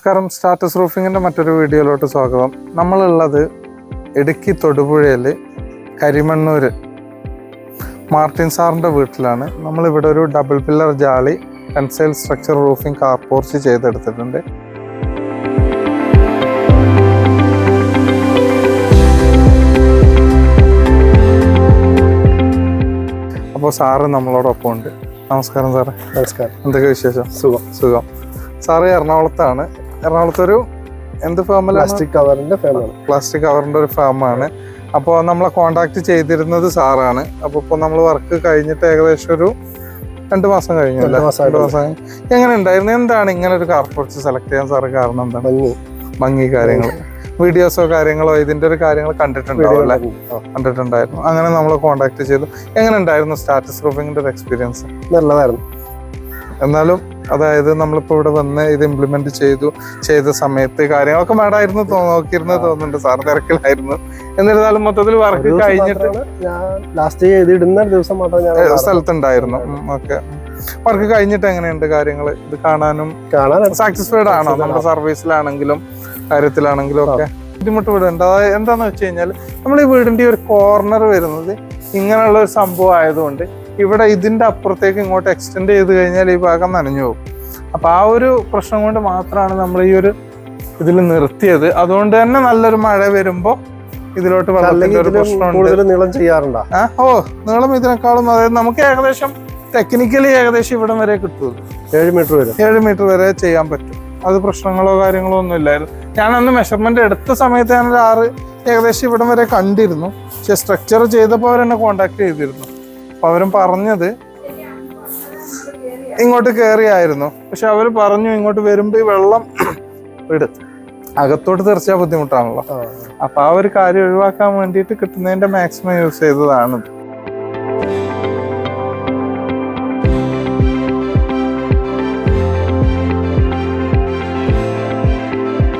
നമസ്കാരം. സ്റ്റാറ്റസ് റൂഫിങ്ങിന്റെ മറ്റൊരു വീഡിയോയിലോട്ട് സ്വാഗതം. നമ്മളുള്ളത് ഇടുക്കി തൊടുപുഴയിൽ കരിമണ്ണൂർ മാർട്ടിൻ സാറിന്റെ വീട്ടിലാണ്. നമ്മളിവിടെ ഒരു double pillar jali tensile structure roofing car porch ചെയ്തെടുത്തിട്ടുണ്ട്. അപ്പോൾ സാറ് നമ്മളോടൊപ്പം ഉണ്ട് നമസ്കാരം സാറേ. നമസ്കാരം. എന്തൊക്കെ വിശേഷം? സുഖം. സുഖം. സാറ് എറണാകുളത്താണ്. എറണാകുളത്തൊരു എന്ത് ഫാമിലാണ് പ്ലാസ്റ്റിക് കവറിന്റെ ഫാമാണ് പ്ലാസ്റ്റിക് കവറിന്റെ ഒരു ഫാമാണ് അപ്പോൾ നമ്മളെ കോണ്ടാക്ട് ചെയ്തിരുന്നത് സാറാണ് അപ്പോൾ ഇപ്പോൾ നമ്മൾ വർക്ക് കഴിഞ്ഞിട്ട് ഏകദേശം ഒരു രണ്ട് മാസം കഴിഞ്ഞു രണ്ട് മാസം എങ്ങനെ ഉണ്ടായിരുന്നു? എന്താണ് ഇങ്ങനെ ഒരു കാർ പോർച്ച് സെലക്ട് ചെയ്യാൻ സാറ് കാരണം എന്താണ്? ഭംഗി. കാര്യങ്ങൾ വീഡിയോസോ കാര്യങ്ങളോ ഇതിന്റെ ഒരു കാര്യങ്ങൾ കണ്ടിട്ടുണ്ടാവും അല്ലേ? കണ്ടിട്ടുണ്ടായിരുന്നു. അങ്ങനെ നമ്മൾ കോണ്ടാക്ട് ചെയ്തു. എങ്ങനെ ഉണ്ടായിരുന്നു സ്റ്റാറ്റസ് റൂഫിങ്ങിന്റെ ഒരു എക്സ്പീരിയൻസ് നല്ലതായിരുന്നു. എന്നാലും അതായത് നമ്മളിപ്പോൾ ഇവിടെ വന്ന് ഇത് ഇംപ്ലിമെന്റ് ചെയ്തു ചെയ്ത സമയത്ത് കാര്യങ്ങളൊക്കെ മേടായിരുന്നു നോക്കിയിരുന്നു തോന്നുന്നുണ്ട്. സാർ തിരക്കിലായിരുന്നു. എന്നിരുന്നാലും മൊത്തത്തിൽ വർക്ക് കഴിഞ്ഞിട്ട് ലാസ്റ്റ് ദിവസം മാത്രം സ്ഥലത്തുണ്ടായിരുന്നു. ഓക്കെ വർക്ക് കഴിഞ്ഞിട്ട് എങ്ങനെയുണ്ട് കാര്യങ്ങൾ ഇത് കാണാനും കാണാൻ സാറ്റിസ്ഫൈഡ് ആണോ? നമ്മുടെ സർവീസിലാണെങ്കിലും കാര്യത്തിലാണെങ്കിലും ഒക്കെ ബുദ്ധിമുട്ട് വീടുണ്ട് അതായത് എന്താണെന്ന് വെച്ച് കഴിഞ്ഞാൽ നമ്മൾ ഈ വീടിന്റെ ഒരു കോർണർ വരുന്നത് ഇങ്ങനെയുള്ള ഒരു സംഭവം ആയതുകൊണ്ട് ഇവിടെ ഇതിന്റെ അപ്പുറത്തേക്ക് ഇങ്ങോട്ട് എക്സ്റ്റെൻഡ് ചെയ്ത് കഴിഞ്ഞാൽ ഈ ഭാഗം നനഞ്ഞു പോകും. അപ്പോൾ ആ ഒരു പ്രശ്നം കൊണ്ട് മാത്രമാണ് നമ്മൾ ഈ ഒരു ഇതിൽ നിർത്തിയത്. അതുകൊണ്ട് തന്നെ നല്ലൊരു മഴ വരുമ്പോൾ ഇതിലോട്ട് വെള്ളത്തിന്റെ അല്ലെങ്കിൽ ഒരു ഇതിലും പ്രശ്നമുണ്ട്. നീളം ചെയ്യാറുണ്ടോ? ഓ നീളം ഇതിനേക്കാളും അതായത് നമുക്ക് ഏകദേശം ടെക്നിക്കലി ഏകദേശം ഇവിടം വരെ കിട്ടും ഏഴ് മീറ്റർ വരെ. ഏഴ് മീറ്റർ വരെ ചെയ്യാൻ പറ്റും. അത് പ്രശ്നങ്ങളോ കാര്യങ്ങളോ ഒന്നും ഇല്ലായിരുന്നു. ഞാൻ അന്ന് മെഷർമെന്റ് എടുത്ത സമയത്ത് ഞാൻ ഒരു ആറ് ഏകദേശം ഇവിടം വരെ കണ്ടിരുന്നു. പക്ഷെ സ്ട്രക്ചർ ചെയ്തപ്പോൾ അവരെന്നെ കോണ്ടാക്ട് ചെയ്തിരുന്നു. അപ്പൊ അവരും പറഞ്ഞത് ഇങ്ങോട്ട് കയറിയായിരുന്നു പക്ഷെ അവർ പറഞ്ഞു ഇങ്ങോട്ട് വരുമ്പോൾ ഈ വെള്ളം വിട്. അകത്തോട്ട് തീർച്ചയായും ബുദ്ധിമുട്ടാണല്ലോ. അപ്പൊ ആ ഒരു കാര്യം ഒഴിവാക്കാൻ വേണ്ടിയിട്ട് കിട്ടുന്നതിന്റെ മാക്സിമം യൂസ് ചെയ്തതാണ്.